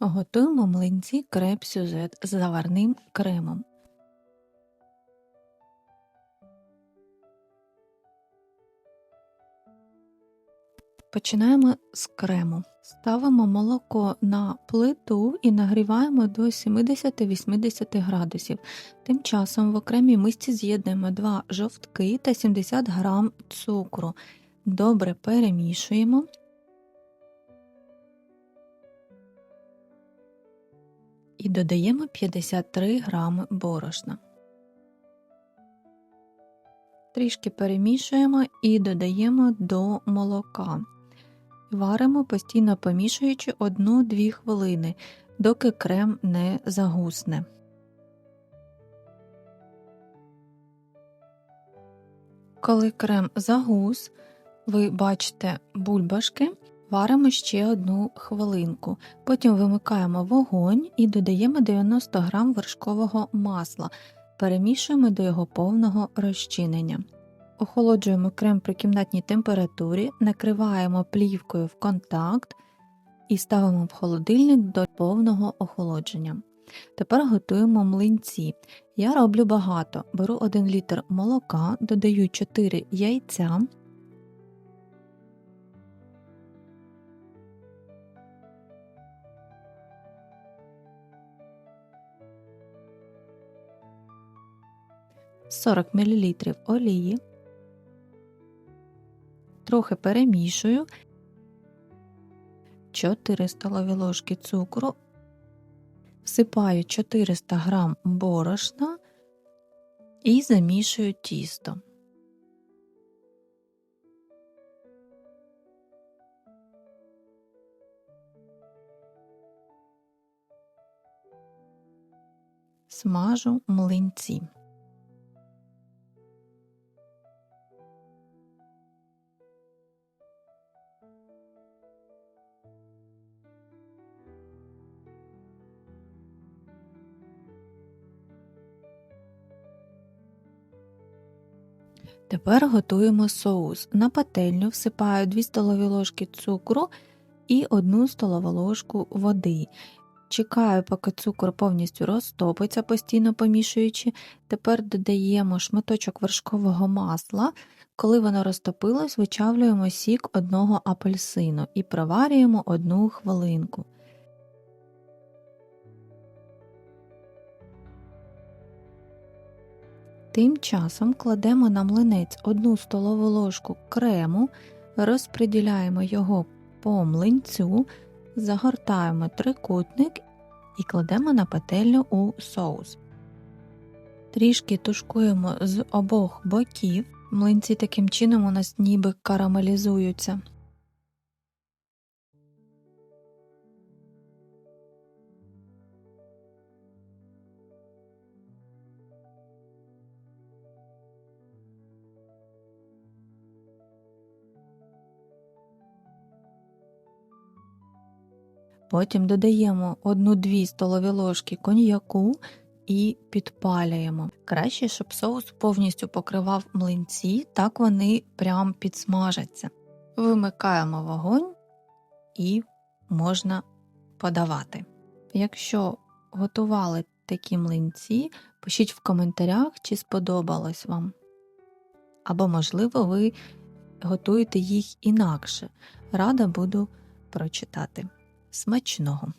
Готуємо млинці креп-сюзет з заварним кремом. Починаємо з крему. Ставимо молоко на плиту і нагріваємо до 70-80 градусів. Тим часом в окремій мисці з'єднуємо 2 жовтки та 70 г цукру. Добре перемішуємо. І додаємо 53 грами борошна. Трішки перемішуємо і додаємо до молока. Варимо постійно помішуючи 1-2 хвилини, доки крем не загусне. Коли крем загус, ви бачите бульбашки, варимо ще одну хвилинку. Потім вимикаємо вогонь і додаємо 90 г вершкового масла, перемішуємо до його повного розчинення. Охолоджуємо крем при кімнатній температурі, накриваємо плівкою в контакт і ставимо в холодильник до повного охолодження. Тепер готуємо млинці. Я роблю багато. Беру 1 літр молока, додаю 4 яйця. Сорок мл олії, трохи перемішую 4 столові ложки цукру, всипаю 400 г борошна і замішую тісто. Смажу млинці. Тепер готуємо соус. На пательню всипаю 2 столові ложки цукру і 1 столову ложку води. Чекаю, поки цукор повністю розтопиться, постійно помішуючи. Тепер додаємо шматочок вершкового масла. Коли воно розтопилось, вичавлюємо сік одного апельсину і проварюємо одну хвилинку. Тим часом кладемо на млинець 1 столову ложку крему, розподіляємо його по млинцю, загортаємо трикутник і кладемо на пательню у соус. Трішки тушкуємо з обох боків, млинці таким чином у нас ніби карамелізуються. Потім додаємо 1-2 столові ложки коньяку і підпалюємо. Краще, щоб соус повністю покривав млинці, так вони прям підсмажаться. Вимикаємо вогонь і можна подавати. Якщо готували такі млинці, пишіть в коментарях, чи сподобалось вам. Або, можливо, ви готуєте їх інакше. Рада буду прочитати. Смачного!